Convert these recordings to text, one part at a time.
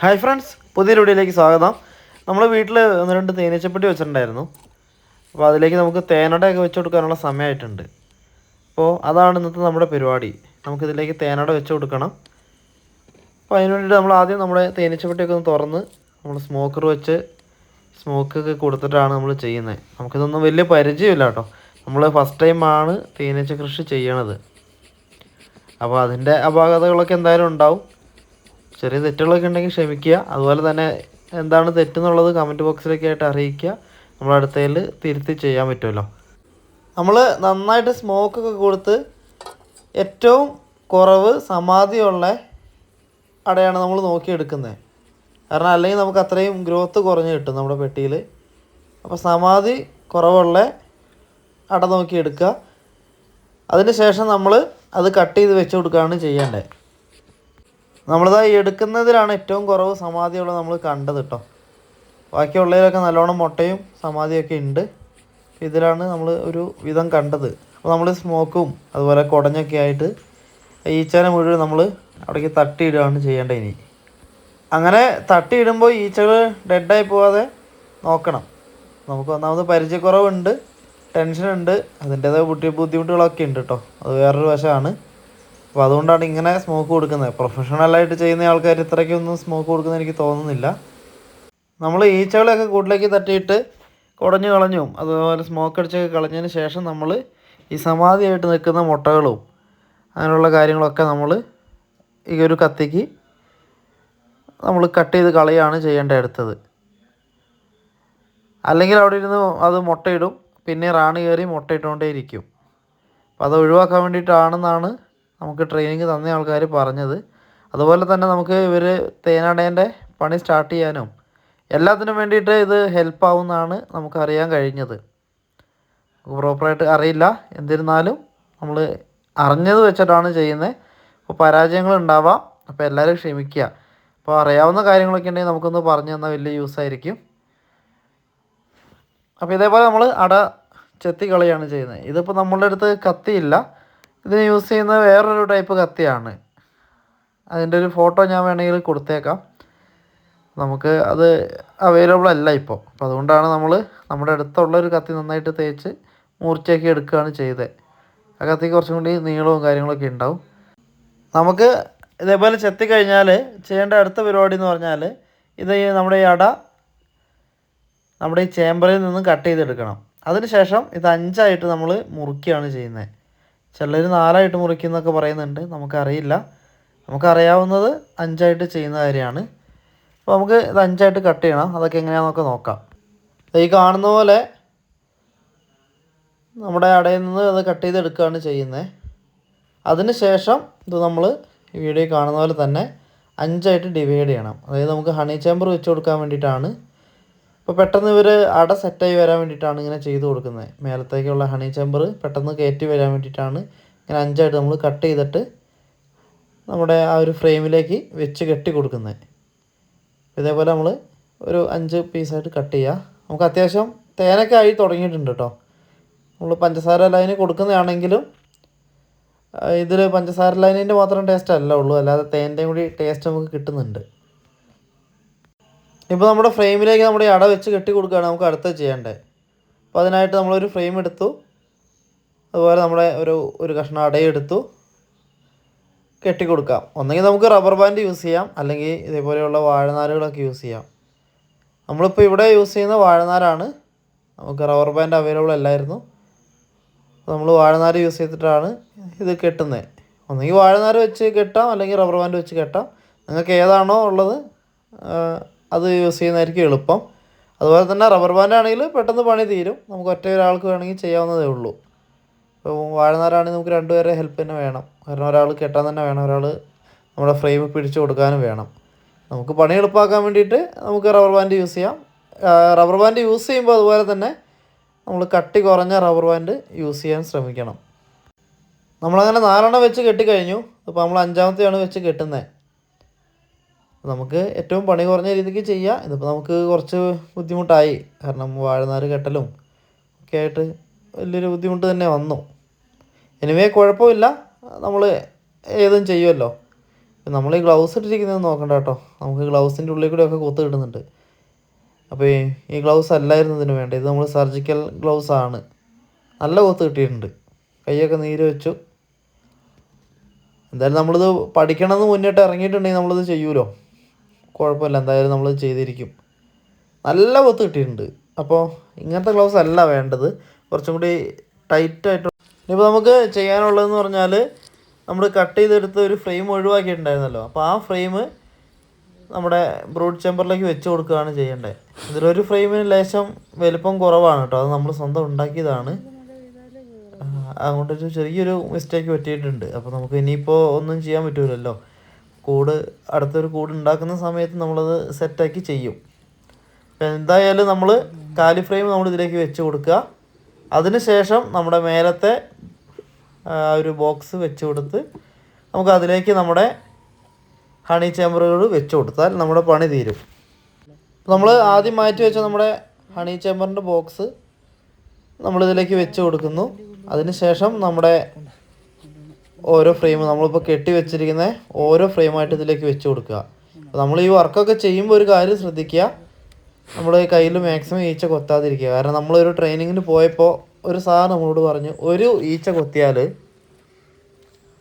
Hi friends പുതിയ വീഡിയോയിലേക്ക് സ്വാഗതം. നമ്മൾ വീട്ടിൽ ഒന്ന് രണ്ട് തേനീച്ചപ്പെട്ടി വെച്ചിട്ടുണ്ടായിരുന്നു. അപ്പോൾ അതിലേക്ക് നമുക്ക് തേനടയൊക്കെ വെച്ച് കൊടുക്കാനുള്ള സമയമായിട്ടുണ്ട് അപ്പോൾ അതാണ് ഇന്നത്തെ നമ്മുടെ പരിപാടി. നമുക്കിതിലേക്ക് തേനട വെച്ച് കൊടുക്കണം. അപ്പോൾ അതിന് വേണ്ടിയിട്ട് നമ്മൾ ആദ്യം നമ്മുടെ തേനീച്ചപ്പെട്ടിയൊക്കെ ഒന്ന് തുറന്ന് നമ്മൾ സ്മോക്കർ വെച്ച് സ്മോക്കൊക്കെ കൊടുത്തിട്ടാണ് നമ്മൾ ചെയ്യുന്നത്. നമുക്കിതൊന്നും വലിയ പരിചയമില്ല കേട്ടോ. നമ്മൾ ഫസ്റ്റ് ടൈമാണ് തേനീച്ച കൃഷി ചെയ്യണത്. അപ്പോൾ അതിന്റെ അപാകതകളൊക്കെ എന്തായാലും ഉണ്ടാവും. ചെറിയ തെറ്റുകളൊക്കെ ഉണ്ടെങ്കിൽ ക്ഷമിക്കുക. അതുപോലെ തന്നെ എന്താണ് തെറ്റെന്നുള്ളത് കമന്റ് ബോക്സിലൊക്കെ ആയിട്ട് അറിയിക്കുക. നമ്മൾ അടുത്തതിൽ തിരുത്തി ചെയ്യാൻ പറ്റുമല്ലോ. നമ്മൾ നന്നായിട്ട് സ്മോക്കൊക്കെ കൊടുത്ത് ഏറ്റവും കുറവ് സമാധിയുള്ള അടയാണ് നമ്മൾ നോക്കിയെടുക്കുന്നത്. കാരണം അല്ലെങ്കിൽ നമുക്ക് അത്രയും ഗ്രോത്ത് കുറഞ്ഞ് കിട്ടും നമ്മുടെ പെട്ടിയിൽ. അപ്പോൾ സമാധി കുറവുള്ള അട നോക്കി എടുക്കുക അതിന് ശേഷം നമ്മൾ അത് കട്ട് ചെയ്ത് വെച്ച് കൊടുക്കുകയാണ് ചെയ്യേണ്ടത്. നമ്മളിതാ എടുക്കുന്നതിലാണ് ഏറ്റവും കുറവ് സമാധിയുള്ള നമ്മൾ കണ്ടത് കേട്ടോ ബാക്കിയുള്ളതിലൊക്കെ നല്ലോണം മുട്ടയും സമാധിയൊക്കെ ഉണ്ട്. ഇതിലാണ് നമ്മൾ ഒരു വിധം കണ്ടത്. അപ്പോൾ നമ്മൾ സ്മോക്കും അതുപോലെ കുടഞ്ഞൊക്കെ ആയിട്ട് ഈച്ചനെ മുഴുവൻ നമ്മൾ അവിടേക്ക് തട്ടിയിടുകയാണ് ചെയ്യേണ്ടത് ഇനി. അങ്ങനെ തട്ടിയിടുമ്പോൾ ഈച്ചകൾ ഡെഡായി പോവാതെ നോക്കണം. നമുക്ക് ഒന്നാമത് പരിചയക്കുറവുണ്ട് ടെൻഷനുണ്ട് അതിന്റേതായ ബുദ്ധി ബുദ്ധിമുട്ടുകളൊക്കെ ഉണ്ട് കേട്ടോ അത് വേറൊരു വശമാണ്. അപ്പോൾ അതുകൊണ്ടാണ് ഇങ്ങനെ സ്മോക്ക് കൊടുക്കുന്നത്. പ്രൊഫഷണലായിട്ട് ചെയ്യുന്ന ആൾക്കാർ ഇത്രയ്ക്കൊന്നും സ്മോക്ക് കൊടുക്കുന്നത് എനിക്ക് തോന്നുന്നില്ല. നമ്മൾ ഈച്ചകളെയൊക്കെ കൂട്ടിലേക്ക് തട്ടിയിട്ട് കുടഞ്ഞു കളഞ്ഞും അതുപോലെ സ്മോക്ക് അടിച്ചൊക്കെ കളഞ്ഞതിന് ശേഷം നമ്മൾ ഈ സമാധിയായിട്ട് നിൽക്കുന്ന മുട്ടകളും അങ്ങനെയുള്ള കാര്യങ്ങളൊക്കെ നമ്മൾ ഈ ഒരു കത്തിക്ക് നമ്മൾ കട്ട് ചെയ്ത് കളയാണ് ചെയ്യേണ്ട അടുത്തത്. അല്ലെങ്കിൽ അവിടെ ഇരുന്ന് അത് മുട്ടയിടും. പിന്നെ റാണി കയറി മുട്ടയിട്ടുകൊണ്ടേ ഇരിക്കും അപ്പോൾ അത് ഒഴിവാക്കാൻ വേണ്ടിയിട്ടാണെന്നാണ് നമുക്ക് ട്രെയിനിങ് തന്ന ആൾക്കാർ പറഞ്ഞത്. അതുപോലെ തന്നെ നമുക്ക് ഇവർ തേനടേന്റെ പണി സ്റ്റാർട്ട് ചെയ്യാനും എല്ലാത്തിനും വേണ്ടിയിട്ട് ഇത് ഹെൽപ്പ് ആവുമെന്നാണ് നമുക്ക് അറിയാൻ കഴിഞ്ഞത്. പ്രോപ്പറായിട്ട് അറിയില്ല. എന്നിരുന്നാലും നമ്മൾ അറിഞ്ഞത് വെച്ചിട്ടാണ് ചെയ്യുന്നത് അപ്പോൾ പരാജയങ്ങൾ ഉണ്ടാവാം. അപ്പോൾ എല്ലാവരും ക്ഷമിക്കുക. അപ്പോൾ അറിയാവുന്ന കാര്യങ്ങളൊക്കെ ഉണ്ടെങ്കിൽ നമുക്കൊന്ന് പറഞ്ഞു തന്നാൽ വലിയ യൂസ് ആയിരിക്കും. അപ്പോൾ ഇതേപോലെ നമ്മൾ അട ചെത്തി കളിയാണ് ചെയ്യുന്നത്. ഇതിപ്പോൾ നമ്മളുടെ അടുത്ത് കത്തിയില്ല. ഇതിന് യൂസ് ചെയ്യുന്നത് വേറൊരു ടൈപ്പ് കത്തിയാണ്. അതിന്റെ ഒരു ഫോട്ടോ ഞാൻ വേണമെങ്കിൽ കൊടുത്തേക്കാം. നമുക്ക് അത് അവൈലബിൾ അല്ല ഇപ്പോൾ അപ്പോൾ അതുകൊണ്ടാണ് നമ്മൾ നമ്മുടെ അടുത്തുള്ള ഒരു കത്തി നന്നായിട്ട് തേച്ച് മൂർച്ചയാക്കി എടുക്കുകയാണ് ചെയ്തത് ആ കത്തി കുറച്ചും കൂടി നീളവും കാര്യങ്ങളൊക്കെ ഉണ്ടാവും. നമുക്ക് ഇതേപോലെ ചെത്തി കഴിഞ്ഞാൽ ചെയ്യേണ്ട അടുത്ത പരിപാടി എന്ന് പറഞ്ഞാൽ ഇത് നമ്മുടെ ഈ അട നമ്മുടെ ഈ ചേമ്പറിൽ നിന്ന് കട്ട് ചെയ്തെടുക്കണം. അതിനുശേഷം ഇത് അഞ്ചായിട്ട് നമ്മൾ മുറുക്കിയാണ് ചെയ്യുന്നത്. ചിലർ നാലായിട്ട് മുറിക്കുന്നൊക്കെ പറയുന്നുണ്ട്. നമുക്കറിയില്ല. നമുക്കറിയാവുന്നത് അഞ്ചായിട്ട് ചെയ്യുന്ന കാര്യമാണ്. അപ്പോൾ നമുക്ക് ഇത് അഞ്ചായിട്ട് കട്ട് ചെയ്യണം. അതൊക്കെ എങ്ങനെയാണെന്നൊക്കെ നോക്കാം. ഈ കാണുന്ന പോലെ നമ്മുടെ അടയിൽ നിന്ന് അത് കട്ട് ചെയ്തെടുക്കുകയാണ് ചെയ്യുന്നത് അതിന് ശേഷം ഇത് നമ്മൾ ഈ വീഡിയോ കാണുന്ന പോലെ തന്നെ അഞ്ചായിട്ട് ഡിവൈഡ് ചെയ്യണം. അതായത് നമുക്ക് ഹണി ചേമ്പർ വെച്ച് കൊടുക്കാൻ വേണ്ടിയിട്ടാണ് ഇപ്പോൾ പെട്ടെന്ന് ഇവർ അട സെറ്റായി വരാൻ വേണ്ടിയിട്ടാണ് ഇങ്ങനെ ചെയ്ത് കൊടുക്കുന്നത്. മേലത്തേക്കുള്ള ഹണി ചേമ്പർ പെട്ടെന്ന് കയറ്റി വരാൻ വേണ്ടിയിട്ടാണ് ഇങ്ങനെ അഞ്ചായിട്ട് നമ്മൾ കട്ട് ചെയ്തിട്ട് നമ്മുടെ ആ ഒരു ഫ്രെയിമിലേക്ക് വെച്ച് കെട്ടി കൊടുക്കുന്നത്. ഇതേപോലെ നമ്മൾ ഒരു അഞ്ച് പീസായിട്ട് കട്ട് ചെയ്യുക നമുക്ക് അത്യാവശ്യം തേനൊക്കെ ആയി തുടങ്ങിയിട്ടുണ്ട് കേട്ടോ. നമ്മൾ പഞ്ചസാര ലൈന് കൊടുക്കുന്നതാണെങ്കിലും ഇതിൽ പഞ്ചസാര ലൈനിന്റെ മാത്രം ടേസ്റ്റ് അല്ല ഉള്ളൂ. അല്ലാതെ തേന്റെയും കൂടി ടേസ്റ്റ് നമുക്ക് കിട്ടുന്നുണ്ട്. ഇപ്പോൾ നമ്മുടെ ഫ്രെയിമിലേക്ക് നമ്മുടെ ഇട വെച്ച് കെട്ടി കൊടുക്കുകയാണ് നമുക്ക് അടുത്തത് ചെയ്യേണ്ടത്. അപ്പോൾ അതിനായിട്ട് നമ്മളൊരു ഫ്രെയിം എടുത്തു. അതുപോലെ നമ്മുടെ ഒരു ഒരു കഷ്ണം അടയെടുത്തു കെട്ടി കൊടുക്കാം. ഒന്നെങ്കിൽ നമുക്ക് റബ്ബർ ബാൻഡ് യൂസ് ചെയ്യാം. അല്ലെങ്കിൽ ഇതേപോലെയുള്ള വാഴനാരുകളൊക്കെ യൂസ് ചെയ്യാം. നമ്മളിപ്പോൾ ഇവിടെ യൂസ് ചെയ്യുന്ന വാഴനാരാണ്. നമുക്ക് റബ്ബർ ബാൻഡ് അവൈലബിൾ അല്ലായിരുന്നു. നമ്മൾ വാഴനാര് യൂസ് ചെയ്തിട്ടാണ് ഇത് കെട്ടുന്നത് ഒന്നെങ്കിൽ വാഴനാര് വെച്ച് കെട്ടാം. അല്ലെങ്കിൽ റബ്ബർ ബാൻഡ് വെച്ച് കെട്ടാം. നിങ്ങൾക്ക് ഏതാണോ ഉള്ളത് അത് യൂസ് ചെയ്യുന്നതായിരിക്കും എളുപ്പം. അതുപോലെ തന്നെ റബ്ബർ ബാൻഡ് ആണെങ്കിൽ പെട്ടെന്ന് പണി തീരും. നമുക്ക് ഒറ്റ ഒരാൾക്ക് വേണമെങ്കിൽ ചെയ്യാവുന്നതേ ഉള്ളൂ. ഇപ്പോൾ വാഴനാരാണെങ്കിൽ നമുക്ക് രണ്ടുപേരെ ഹെൽപ്പ് തന്നെ വേണം. കാരണം ഒരാൾ കെട്ടാൻ തന്നെ വേണം. ഒരാൾ നമ്മുടെ ഫ്രെയിം പിടിച്ചു കൊടുക്കാനും വേണം. നമുക്ക് പണി എളുപ്പമാക്കാൻ വേണ്ടിയിട്ട് നമുക്ക് റബ്ബർ ബാൻഡ് യൂസ് ചെയ്യാം. റബ്ബർ ബാൻഡ് യൂസ് ചെയ്യുമ്പോൾ അതുപോലെ തന്നെ നമ്മൾ കട്ടി കുറഞ്ഞ റബ്ബർ ബാൻഡ് യൂസ് ചെയ്യാൻ ശ്രമിക്കണം. നമ്മളങ്ങനെ നാലെണ്ണം വെച്ച് കെട്ടിക്കഴിഞ്ഞു. ഇപ്പോൾ നമ്മൾ അഞ്ചാമത്തെയാണ് വെച്ച് കെട്ടുന്നത്. നമുക്ക് ഏറ്റവും പണി കുറഞ്ഞ രീതിക്ക് ചെയ്യാം. ഇതിപ്പോൾ നമുക്ക് കുറച്ച് ബുദ്ധിമുട്ടായി. കാരണം വാഴനാര് കെട്ടലും ഒക്കെ ആയിട്ട് വലിയൊരു ബുദ്ധിമുട്ട് തന്നെ വന്നു. എനിവേ കുഴപ്പമില്ല. നമ്മൾ ഏതും ചെയ്യുമല്ലോ നമ്മൾ ഈ ഗ്ലൗസ് ഇട്ടിരിക്കുന്നത് നോക്കണ്ട കേട്ടോ. നമുക്ക് ഗ്ലൗസിന്റെ ഉള്ളിൽ കൂടെ ഒക്കെ കൊത്ത് കിട്ടുന്നുണ്ട്. അപ്പോൾ ഈ ഈ ഗ്ലൗസ് അല്ലായിരുന്നു ഇതിന് വേണ്ട ഇത് നമ്മൾ സർജിക്കൽ ഗ്ലൗസ് ആണ്. നല്ല കൊത്ത് കിട്ടിയിട്ടുണ്ട്. കൈയൊക്കെ നീര് വെച്ചു. എന്തായാലും നമ്മളിത് പഠിക്കണമെന്ന് മുന്നിട്ട് ഇറങ്ങിയിട്ടുണ്ടെങ്കിൽ നമ്മളിത് ചെയ്യൂലോ? കുഴപ്പമില്ല. എന്തായാലും നമ്മൾ ചെയ്തിരിക്കും. നല്ല കൊത്ത് കിട്ടിയിട്ടുണ്ട്. അപ്പോൾ ഇങ്ങനത്തെ ഗ്ലൗസ് അല്ല വേണ്ടത്. കുറച്ചും കൂടി ടൈറ്റായിട്ട് ഇനിയിപ്പോൾ നമുക്ക് ചെയ്യാനുള്ളതെന്ന് പറഞ്ഞാൽ നമ്മൾ കട്ട് ചെയ്തെടുത്ത് ഒരു ഫ്രെയിം ഒഴിവാക്കിയിട്ടുണ്ടായിരുന്നല്ലോ. അപ്പോൾ ആ ഫ്രെയിം നമ്മുടെ ബ്രൂഡ് ചേമ്പറിലേക്ക് വെച്ച് കൊടുക്കുകയാണ് ചെയ്യേണ്ടത് ഇതിലൊരു ഫ്രെയിമിന് ലേശം വലിപ്പം കുറവാണ് കേട്ടോ. അത് നമ്മൾ സ്വന്തം ഉണ്ടാക്കിയതാണ്. അതുകൊണ്ടൊരു ചെറിയൊരു മിസ്റ്റേക്ക് പറ്റിയിട്ടുണ്ട്. അപ്പോൾ നമുക്ക് ഇനിയിപ്പോൾ ഒന്നും ചെയ്യാൻ പറ്റൂലല്ലോ. കൂട് അടുത്തൊരു കൂട് ഉണ്ടാക്കുന്ന സമയത്ത് നമ്മളത് സെറ്റാക്കി ചെയ്യും. എന്തായാലും നമ്മൾ കാലിഫ്രെയിം നമ്മൾ ഇതിലേക്ക് വെച്ച് കൊടുക്കുക. അതിനുശേഷം നമ്മുടെ മേലത്തെ ഒരു ബോക്സ് വെച്ച് കൊടുത്ത് നമുക്ക് അതിലേക്ക് നമ്മുടെ ഹണി ചേമ്പറുകൾ വെച്ച് കൊടുത്താൽ നമ്മുടെ പണി തീരും. നമ്മൾ ആദ്യം മാറ്റി വെച്ച നമ്മുടെ ഹണി ചേമ്പറിന്റെ ബോക്സ് നമ്മളിതിലേക്ക് വെച്ച് കൊടുക്കുന്നു. അതിനുശേഷം നമ്മുടെ ഓരോ ഫ്രെയിം നമ്മളിപ്പോൾ കെട്ടി വെച്ചിരിക്കുന്ന ഓരോ ഫ്രെയിമായിട്ട് ഇതിലേക്ക് വെച്ച് കൊടുക്കുക. നമ്മൾ ഈ വർക്കൊക്കെ ചെയ്യുമ്പോൾ ഒരു കാര്യം ശ്രദ്ധിക്കുക. നമ്മുടെ കയ്യിൽ മാക്സിമം ഈച്ച കൊത്താതിരിക്കുക. കാരണം നമ്മളൊരു ട്രെയിനിങ്ങിന് പോയപ്പോൾ ഒരു സാർ നമ്മളോട് പറഞ്ഞു ഒരു ഈച്ച കൊത്തിയാൽ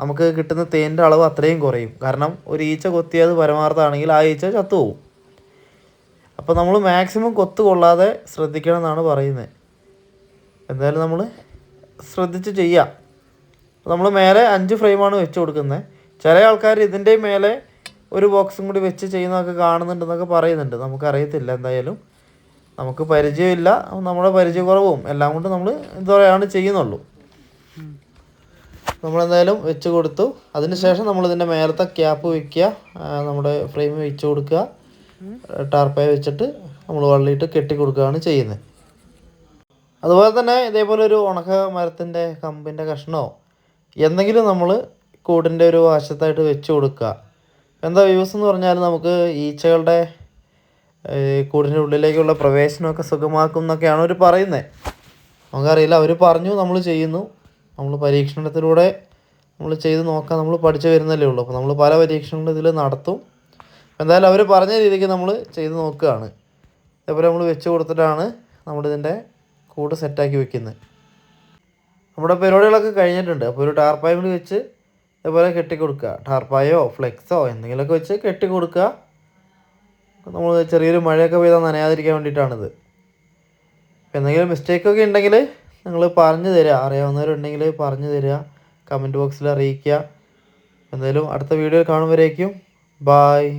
നമുക്ക് കിട്ടുന്ന തേന്റെ അളവ് അത്രയും കുറയും. കാരണം ഒരു ഈച്ച കൊത്തിയത് പരമാർത്ഥമാണെങ്കിൽ ആ ഈച്ച ചത്തുപോകും അപ്പോൾ നമ്മൾ മാക്സിമം കൊത്തു കൊള്ളാതെ ശ്രദ്ധിക്കണം എന്നാണ് പറയുന്നത്. എന്തായാലും നമ്മൾ ശ്രദ്ധിച്ച് ചെയ്യാം നമ്മൾ മേലെ അഞ്ച് ഫ്രെയിമാണ് വെച്ച് കൊടുക്കുന്നത് ചില ആൾക്കാർ ഇതിന്റെ മേലെ ഒരു ബോക്സും കൂടി വെച്ച് ചെയ്യുന്നതൊക്കെ കാണുന്നുണ്ടെന്നൊക്കെ പറയുന്നുണ്ട്. നമുക്കറിയത്തില്ല എന്തായാലും. നമുക്ക് പരിചയമില്ല. നമ്മുടെ പരിചയക്കുറവും എല്ലാം കൊണ്ട് നമ്മൾ ഇതുപോലെയാണ് ചെയ്യുന്നുള്ളൂ. നമ്മളെന്തായാലും വെച്ച് കൊടുത്തു. അതിനുശേഷം നമ്മൾ ഇതിന്റെ മേലത്തെ ക്യാപ്പ് വയ്ക്കുക നമ്മുടെ ഫ്രെയിം വെച്ച് കൊടുക്കുക. ടാർപ്പായ വെച്ചിട്ട് നമ്മൾ വള്ളിയിട്ട് കെട്ടി കൊടുക്കുകയാണ് ചെയ്യുന്നത് അതുപോലെ തന്നെ ഇതേപോലെ ഒരു ഉണക്ക മരത്തിന്റെ കമ്പിന്റെ കഷ്ണമോ എന്തെങ്കിലും നമ്മൾ കൂടിന്റെ ഒരു വശത്തായിട്ട് വെച്ച് കൊടുക്കുക. എന്താ യൂസ് എന്ന് പറഞ്ഞാൽ നമുക്ക് ഈച്ചകളുടെ കൂടിന്റെ ഉള്ളിലേക്കുള്ള പ്രവേശനമൊക്കെ സുഖമാക്കും എന്നൊക്കെയാണ് അവർ പറയുന്നത് നമുക്കറിയില്ല അവർ പറഞ്ഞു നമ്മൾ ചെയ്യുന്നു. നമ്മൾ പരീക്ഷണത്തിലൂടെ നമ്മൾ ചെയ്ത് നോക്കാൻ നമ്മൾ പഠിച്ചു വരുന്നല്ലേ ഉള്ളൂ. അപ്പോൾ നമ്മൾ പല പരീക്ഷണങ്ങളും ഇതിൽ നടത്തും. എന്തായാലും അവർ പറഞ്ഞ രീതിക്ക് നമ്മൾ ചെയ്ത് നോക്കുകയാണ്. ഇതേപോലെ നമ്മൾ വെച്ച് കൊടുത്തിട്ടാണ് നമ്മളിതിന്റെ കൂട് സെറ്റാക്കി വെക്കുന്നത്. നമ്മുടെ പരിപാടികളൊക്കെ കഴിഞ്ഞിട്ടുണ്ട്. അപ്പോൾ ഒരു ടാർപ്പായ കൂടി വെച്ച് ഇതേപോലെ കെട്ടി കൊടുക്കുക ടാർപ്പായോ ഫ്ലെക്സോ എന്തെങ്കിലുമൊക്കെ വെച്ച് കെട്ടി കൊടുക്കുക നമ്മൾ ചെറിയൊരു മഴയൊക്കെ പെയ്താൽ നനയാതിരിക്കാൻ വേണ്ടിയിട്ടാണിത്. എന്തെങ്കിലും മിസ്റ്റേക്കൊക്കെ ഉണ്ടെങ്കിൽ നിങ്ങൾ പറഞ്ഞു തരിക. അറിയാവുന്നവരുണ്ടെങ്കിൽ പറഞ്ഞു തരിക. കമന്റ് ബോക്സിൽ അറിയിക്കുക. എന്തായാലും അടുത്ത വീഡിയോ കാണുമ്പോഴേക്കും ബായ്